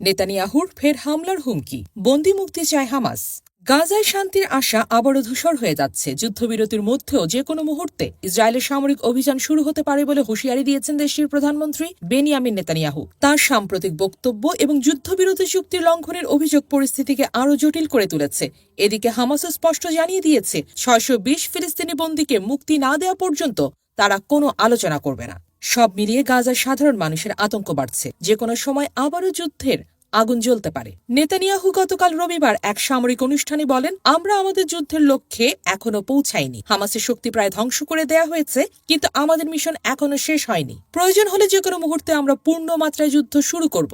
নেতানিয়াহুর ফের হামলার হুমকি। বন্দি মুক্তি চায় হামাস। গাজায় শান্তির আশা আবারও ধূসর হয়ে যাচ্ছে। যুদ্ধবিরতির মধ্যেও যে কোনো মুহূর্তে ইসরায়েলের সামরিক অভিযান শুরু হতে পারে বলে হুঁশিয়ারি দিয়েছেন দেশটির প্রধানমন্ত্রী বেনিয়ামিন নেতানিয়াহু। তার সাম্প্রতিক বক্তব্য এবং যুদ্ধবিরতি চুক্তির লঙ্ঘনের অভিযোগ পরিস্থিতিকে আরও জটিল করে তুলেছে। এদিকে হামাসও স্পষ্ট জানিয়ে দিয়েছে, ছয়শো বিশ ফিলিস্তিনি বন্দীকে মুক্তি না দেওয়া পর্যন্ত তারা কোনো আলোচনা করবে না। সব মিলিয়ে গাজার সাধারণ মানুষের আতঙ্ক বাড়ছে। যে কোনো সময় আবারও যুদ্ধের আগুন জ্বলতে পারে। নেতানিয়াহু গতকাল রবিবার এক সামরিক অনুষ্ঠানে বলেন, আমরা আমাদের যুদ্ধের লক্ষ্যে এখনও পৌঁছাইনি। হামাসের শক্তি প্রায় ধ্বংস করে দেয়া হয়েছে, কিন্তু আমাদের মিশন এখনও শেষ হয়নি। প্রয়োজন হলে যে কোনো মুহূর্তে আমরা পূর্ণ মাত্রায় যুদ্ধ শুরু করব।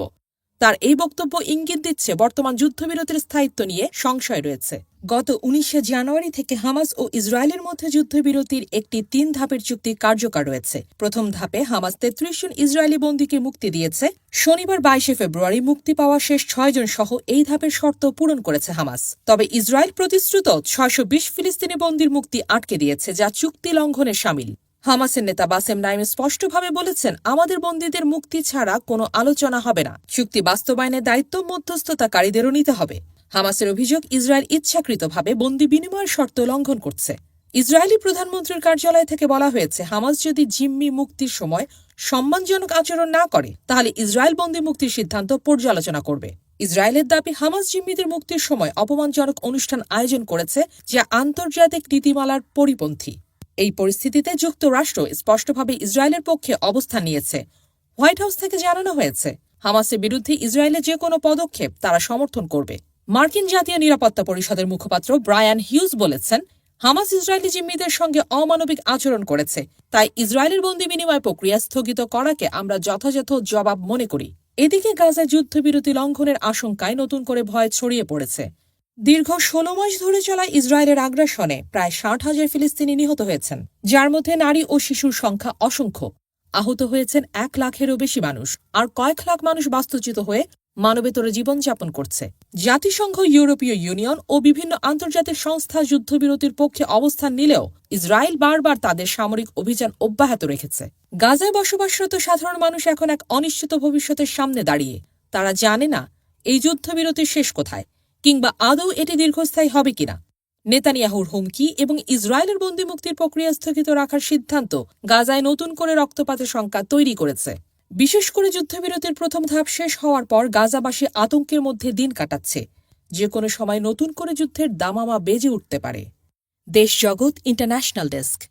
তার এই বক্তব্য ইঙ্গিত দিচ্ছে বর্তমান যুদ্ধবিরতির স্থায়িত্ব নিয়ে সংশয় রয়েছে। গত উনিশে জানুয়ারি থেকে হামাস ও ইসরায়েলের মধ্যে যুদ্ধবিরতির একটি তিন ধাপের চুক্তি কার্যকর রয়েছে। প্রথম ধাপে হামাস তেত্রিশ জন ইসরায়েলি বন্দীকে মুক্তি দিয়েছে। শনিবার বাইশে ফেব্রুয়ারি মুক্তি পাওয়া শেষ ছয়জন সহ এই ধাপের শর্ত পূরণ করেছে হামাস। তবে ইসরায়েল প্রতিশ্রুত ছয়শো বিশ ফিলিস্তিনি বন্দির মুক্তি আটকে দিয়েছে, যা চুক্তি লঙ্ঘনে সামিল। হামাসের নেতা বাসেম নাইম স্পষ্টভাবে বলেছেন, আমাদের বন্দীদের মুক্তি ছাড়া কোনো আলোচনা হবে না। চুক্তি বাস্তবায়নের দায়িত্ব মধ্যস্থতাকারীদেরও নিতে হবে। হামাসের অভিযোগ ইসরায়েল ইচ্ছাকৃতভাবে বন্দি বিনিময়ের শর্ত লঙ্ঘন করছে। ইসরায়েলি প্রধানমন্ত্রীর কার্যালয় থেকে বলা হয়েছে, হামাস যদি জিম্মি মুক্তির সময় সম্মানজনক আচরণ না করে, তাহলে ইসরায়েল বন্দি মুক্তির সিদ্ধান্ত পর্যালোচনা করবে। ইসরায়েলের দাবি, হামাস জিম্মিদের মুক্তির সময় অপমানজনক অনুষ্ঠান আয়োজন করেছে, যা আন্তর্জাতিক নীতিমালার পরিপন্থী। এই পরিস্থিতিতে যুক্তরাষ্ট্র স্পষ্টভাবে ইসরায়েলের পক্ষে অবস্থান নিয়েছে। হোয়াইট হাউস থেকে জানানো হয়েছে, হামাসের বিরুদ্ধে ইসরায়েলের যে কোনো পদক্ষেপ তারা সমর্থন করবে। মার্কিন জাতীয় নিরাপত্তা পরিষদের মুখপাত্র ব্রায়ান হিউজ বলেছেন, হামাস ইসরায়েলি জিম্মিদের সঙ্গে অমানবিক আচরণ করেছে। তাই ইসরায়েলের বন্দি বিনিময় প্রক্রিয়া স্থগিত করাকে আমরা যথাযথ জবাব মনে করি। এদিকে গাজায় যুদ্ধবিরতি লঙ্ঘনের আশঙ্কায় নতুন করে ভয় ছড়িয়ে পড়েছে। দীর্ঘ ষোলো মাস ধরে চলা ইসরায়েলের আগ্রাসনে প্রায় ষাট হাজার ফিলিস্তিনি নিহত হয়েছেন, যার মধ্যে নারী ও শিশুর সংখ্যা অসংখ্য। আহত হয়েছেন এক লাখেরও বেশি মানুষ, আর কয়েক লাখ মানুষ বাস্তুচ্যুত হয়ে মানবেতরে জীবনযাপন করছে। জাতিসংঘ, ইউরোপীয় ইউনিয়ন ও বিভিন্ন আন্তর্জাতিক সংস্থা যুদ্ধবিরতির পক্ষে অবস্থান নিলেও ইসরায়েল বারবার তাদের সামরিক অভিযান অব্যাহত রেখেছে। গাজায় বসবাসরত সাধারণ মানুষ এখন এক অনিশ্চিত ভবিষ্যতের সামনে দাঁড়িয়ে। তারা জানে না, এই যুদ্ধবিরতির শেষ কোথায়, কিংবা আদৌ এটি দীর্ঘস্থায়ী হবে কিনা। নেতানিয়াহুর হুমকি এবং ইসরায়েলের বন্দি মুক্তির প্রক্রিয়া স্থগিত রাখার সিদ্ধান্ত গাজায় নতুন করে রক্তপাতের সংখ্যা তৈরি করেছে। বিশেষ করে যুদ্ধবিরতির প্রথম ধাপ শেষ হওয়ার পর গাজাবাসী আতঙ্কের মধ্যে দিন কাটাচ্ছে। যে কোনো সময় নতুন করে যুদ্ধের দামামা বেজে উঠতে পারে। দেশ জগৎ ইন্টারন্যাশনাল ডেস্ক।